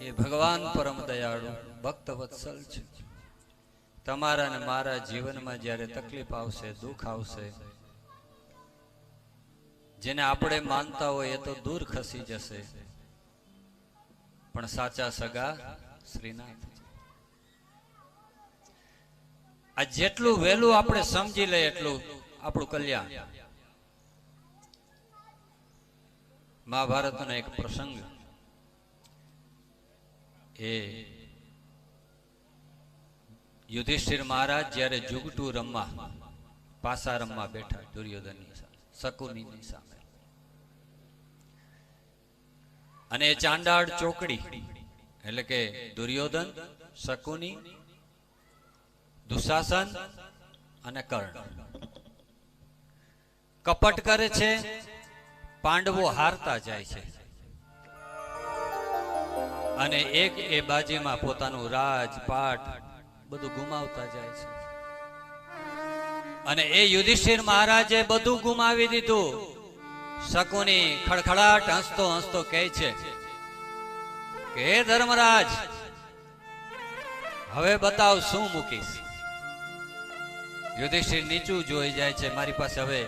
એ ભગવાન પરમ દયાળુ ભક્ત વત્સલ છે. તમારા ને મારા જીવનમાં જ્યારે તકલીફ આવશે, દુઃખ આવશે, જેને આપણે માનતા હોય એ તો દૂર ખસી જશે. પણ સાચા સગા શ્રીનાથ આ જેટલું વહેલું આપણે સમજી લઈએ એટલું આપણું કલ્યાણ. મહાભારતનો એક પ્રસંગ એ યુધિષ્ઠિર મહારાજ જ્યારે જુગટું રમવા, પાસા રમવા બેઠા દુર્યોધનની સામે, શકુનીની સામે. અને ચાંડાળ ચોકડી, એટલે કે દુર્યોધન, શકુની, દુશાસન અને કર્ણ. કપટ કરે છે, પાંડવો હારતા જાય છે. અને એક એ બાજીમાં પોતાનું રાજ પાટ બધું ગુમાવતા જાય છે. અને એ યુધિષ્ઠિર મહારાજે બધું ગુમાવી દીધું. શકુની ખડખડાટ હસતો હસતો કહે છે, કે ધર્મરાજ, હવે બતાવ શું મૂકીશ? યુધિષ્ઠિર નીચું જોઈ જાય છે, મારી પાસે હવે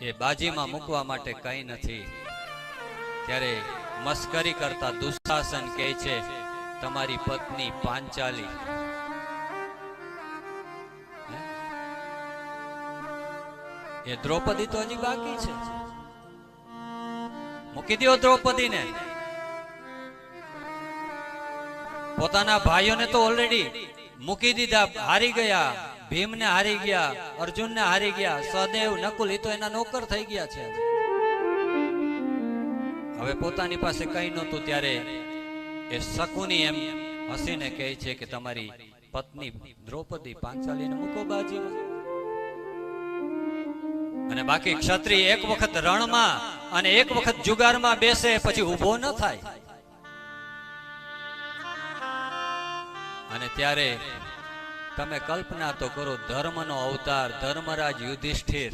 એ બાજીમાં મૂકવા માટે કંઈ નથી. ત્યારે મસ્કરી કરતા દુશાસન કહે છે, તમારી પત્ની પાંચાલી. એ દ્રૌપદી તો હજી બાકી છે. મૂકી દો દ્રૌપદીને. પોતાના ભાઈઓને તો ઓલરેડી મૂકી દીધા, હારી ગયા, ભીમને હારી ગયા, અર્જુનને હારી ગયા, સદેવ, નકુલ એ તો એના નોકર થઈ ગયા છે. હવે પોતાની પાસે કઈ નહોતું ત્યારે એ શકુની એમ હસીને કહે છે કે તમારી પત્ની દ્રૌપદી પાંચાલીને મૂકો બાજી અને બાકી ક્ષત્રિય એક વખત રણમાં અને એક વખત જુગારમાં બેસે, પછી ઊભો ન થાય. અને ત્યારે તમે કલ્પના તો કરો ધર્મનો અવતાર ધર્મરાજ યુધિષ્ઠિર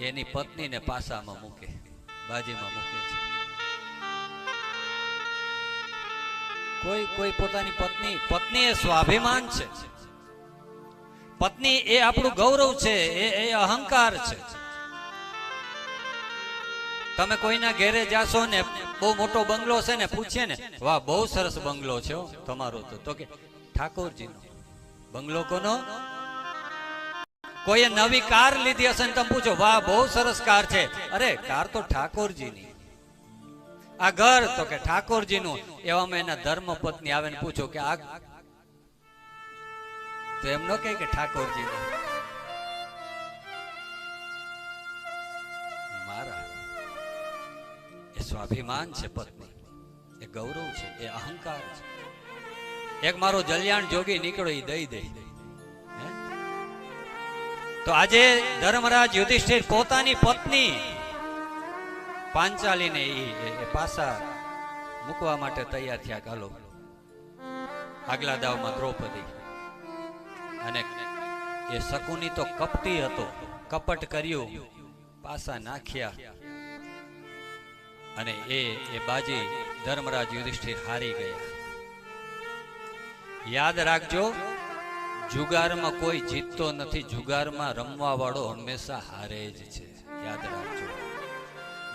એની પત્નીને પાસામાં મૂકે. બાજીમાં મૂકે છે કોઈ કોઈ પોતાની પત્ની પત્ની એ સ્વાભિમાન છે. પત્ની એ આપણું ગૌરવ છે, એ એ અહંકાર છે. તમે કોઈના ઘેરે જાશો ને, બહુ મોટો બંગલો છે ને પૂછે ને, વાહ, બહુ સરસ બંગલો છે તમારો તો કે, ઠાકોરજીનો. બંગલો કોનો? કોઈએ નવી કાર લીધી હશે તમે પૂછો, વાહ, બહુ સરસ કાર છે. અરે, કાર તો ઠાકોરજીની. આ ઘર તો કે ઠાકોરજીનું. એવામાં એના ધર્મ પત્ની આવે ને પૂછો કે આ તો એમ ન કે ઠાકોરજીનું. મારા એ સ્વાભિમાન છે પત્ની. એ ગૌરવ છે, એ અહંકાર છે. એક મારો જલ્યાણ જોગી નીકળો એ દઈ દે. હે? તો આજે ધર્મરાજ યુધિષ્ઠિર પોતાની પત્ની પાંચાલીને એ પાસા મૂકવા માટે તૈયાર થયા ગાલો. આગલા દાવમાં દ્રૌપદી. અને એ શકુની તો કપટી હતો, કપટ કર્યું, પાસા નાખ્યા. અને એ એ બાજી ધર્મરાજ યુધિષ્ઠિર હારી ગયા. યાદ રાખજો જુગારમાં કોઈ જીતતો નથી. જુગારમાં રમવા વાળો હંમેશા હારે જ છે. યાદ રાખજો.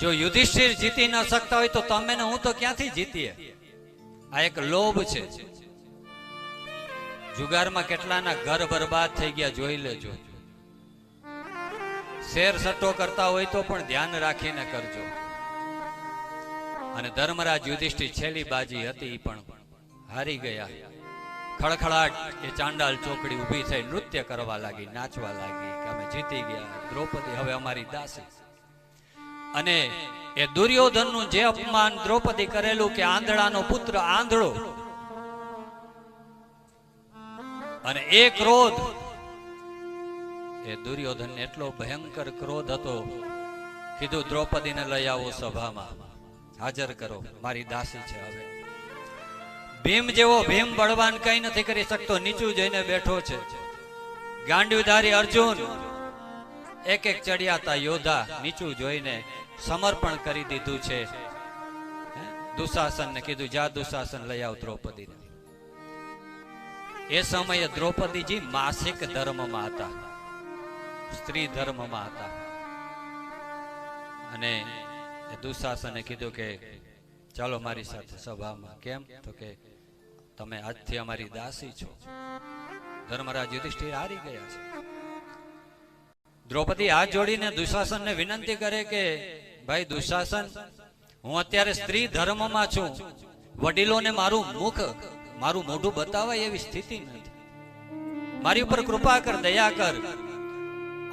જો યુધિષ્ઠિર જીતી ન શકતા હોય તો તમે ને હું તો ક્યાંથી જીતીએ? આ એક લોભ છે. જુગારમાં કેટલાના ઘર બરબાદ થઈ ગયા જોઈ લેજો. શેર સટ્ટો કરતા હોય તો પણ ધ્યાન રાખીને કરજો. અને ધર્મરાજ યુધિષ્ઠિર છેલ્લી બાજી હતી પણ હારી ગયા. ખળખળાટ એ ચાંડાલ ચોકડી ઊભી થઈ નૃત્ય કરવા લાગી, નાચવા લાગી કે અમે જીતી ગયા. દ્રૌપદી હવે અમારી દાસી. અને એ દુર્યોધનનું જે અપમાન દ્રૌપદી કરેલું કે આંધળાનો પુત્ર આંધળો. અને એ ક્રોધ, એ દુર્યોધન એટલો ભયંકર ક્રોધ હતો, કીધું દ્રૌપદીને લઈ આવો સભામાં. હાજર કરો, મારી દાસી છે હવે. ભીમ જેવો ભીમ બળવાન કઈ નથી કરી શકતો, નીચું જઈને બેઠો છે. ગાંડીવધારી અર્જુન, એક એક ચડિયાતા યોદ્ધા નીચું જોઈને સમર્પણ કરી દીધું છે. દુશાસન ને કીધું, જા દુશાસન, લઈ આવ દ્રૌપદી એ સમયે દ્રૌપદીજી માસિક ધર્મમાં હતા. સ્ત્રી ધર્મમાં હતા. અને દુશાસને કીધું કે ચાલો મારી સાથે સભામાં કેમ? તો કે તમે આજથી અમારી દાસી છો. ધર્મરાજ યુધિષ્ઠિર હારી ગયા છે. દ્રૌપદી હાથ જોડીને દુશાસનને વિનંતી કરે કે, ભાઈ દુશાસન, હું અત્યારે સ્ત્રી ધર્મમાં છું. વડીલોને મારું મુખ, મારું મોઢું બતાવાય એવી સ્થિતિ નથી. મારી ઉપર કૃપા કર, દયા કર.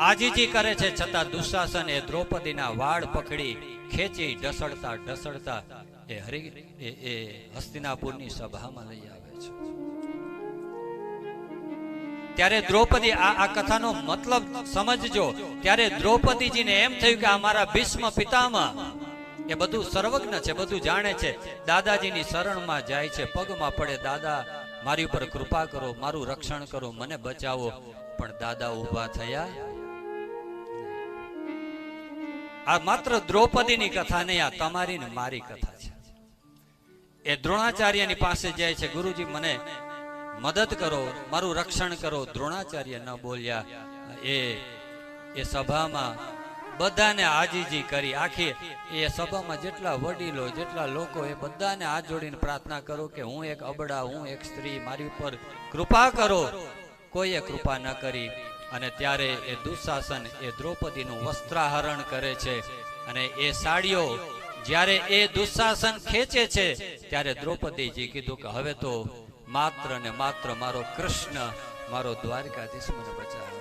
આજીજી કરે છે, છતાં દુશાસન એ દ્રૌપદીના વાળ પકડી ખેંચી, ઢસડતા ઢસડતા એ હરી એ હસ્તિનાપુરની સભામાં લઈ આવે છે. ત્યારે દ્રૌપદી આ આ કથાનો મતલબ સમજજો. ત્યારે દ્રૌપદીજીને એમ થયું કે આ ભીષ્મ પિતામાં એ બધું સર્વજ્ઞ છે, બધું જાણે છે. દાદાજીની શરણમાં જાય છે, પગમાં પડે, દાદા, મારી ઉપર કૃપા કરો, મારું રક્ષણ કરો, મને બચાવો. પણ દાદા ઊભા થયા આ માત્ર દ્રૌપદીની કથા નહીં, આ તમારી ને મારી કથા છે. એ દ્રોણાચાર્યની પાસે જાય છે, ગુરુજી, મને મદદ કરો, મારું રક્ષણ કરો. દ્રોણાચાર્ય ન બોલ્યા. એ એ સભામાં બધાને આજીજી કરી. આખી એ સભામાં જેટલા વડીલો, જેટલા લોકો એ બધાને હાથ જોડીને પ્રાર્થના કરો કે હું એક અબડા, હું એક સ્ત્રી, મારી ઉપર કૃપા કરો. કોઈએ કૃપા ન કરી. અને ત્યારે એ દુશાસન એ દ્રૌપદીનું વસ્ત્રાહરણ કરે છે. અને એ સાડીઓ જ્યારે એ દુશાસન ખેંચે છે, ત્યારે દ્રૌપદીજી કીધું કે હવે તો માત્ર ને માત્ર મારો કૃષ્ણ, મારો દ્વારકાધીશ મને બચાવે.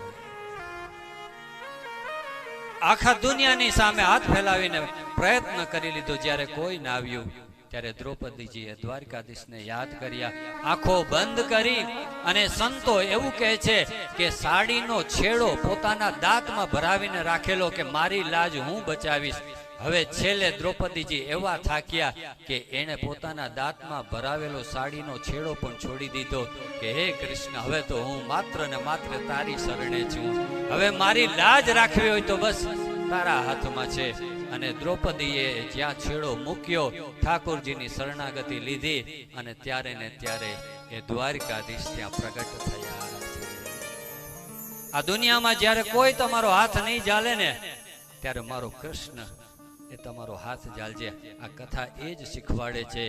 આખા દુનિયાની સામે હાથ ફેલાવીને પ્રયત્ન કરી લીધો, જ્યારે કોઈ ના આવ્યું, ત્યારે દ્રૌપદીજીએ દ્વારકાધીશને યાદ કર્યા. આંખો બંધ કરી અને સંતો એવું કહે છે કે સાડીનો છેડો પોતાના દાંતમાં ભરાવીને રાખેલો કે મારી લાજ હું બચાવીશ. હવે છેલ્લે દ્રૌપદીજી એવા થાક્યા કે એણે પોતાના દાંતમાં ભરાવેલો સાડીનો છેડો પણ છોડી દીધો કે, હે કૃષ્ણ, હવે તો હું માત્ર ને માત્ર તારી શરણે છું. હવે મારી લાજ રાખવી હોય તો બસ તારા હાથમાં છે. અને દ્રૌપદીએ જ્યાં છેડો મૂક્યો, ઠાકોરજીની શરણાગતિ લીધી અને ત્યારે ને ત્યારે એ દ્વારકાધીશ ત્યાં પ્રગટ થયા આ દુનિયામાં જ્યારે કોઈ તમારો હાથ નહીં ચાલે ને, ત્યારે મારો કૃષ્ણ એ તમારો હાથ જાલજે. આ કથા એ જ શીખવાડે છે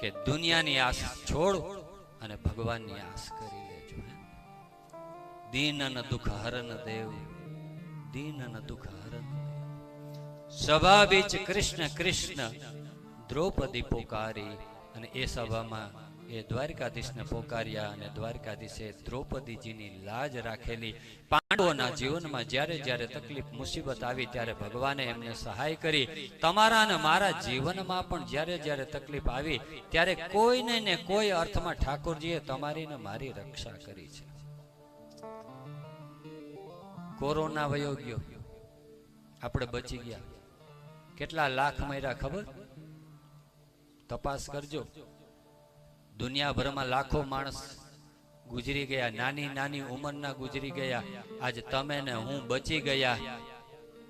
કે દુનિયાની આશ છોડ અને ભગવાનની આશ કરી લેજો દીન દીનન દુઃખ હરન દેવ દીનન દુઃખ હરન સભા બીચ કૃષ્ણ કૃષ્ણ, દ્રૌપદી પોકારી અને એ સભામાં એ દ્વારકાધીશને પોકાર્યા અને દ્વારકાધીશે દ્રૌપદીજીની લાજ રાખેલી. પાંડવોના જીવનમાં જ્યારે જ્યારે તકલીફ, મુસીબત આવી ત્યારે ભગવાને એમને સહાય કરી. તમારા અને મારા જીવનમાં પણ જ્યારે જ્યારે તકલીફ આવી ત્યારે કોઈને ને કોઈ અર્થમાં ઠાકોરજીએ તમારી ને મારી રક્ષા કરી છે. કોરોના વયો ગયો. આપણે બચી ગયા. કેટલા લાખ મર્યા ખબર? તપાસ કરજો. દુનિયાભરમાં લાખો માણસ ગુજરી ગયા, નાની નાની ઉંમરના ગુજરી ગયા, આજ તમે ને હું બચી ગયા.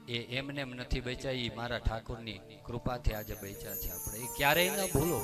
એ એમને નથી બચ્યા એ મારા ઠાકોરની કૃપાથી આજે બચ્યા છે આપણે. એ ક્યારેય ન ભૂલો.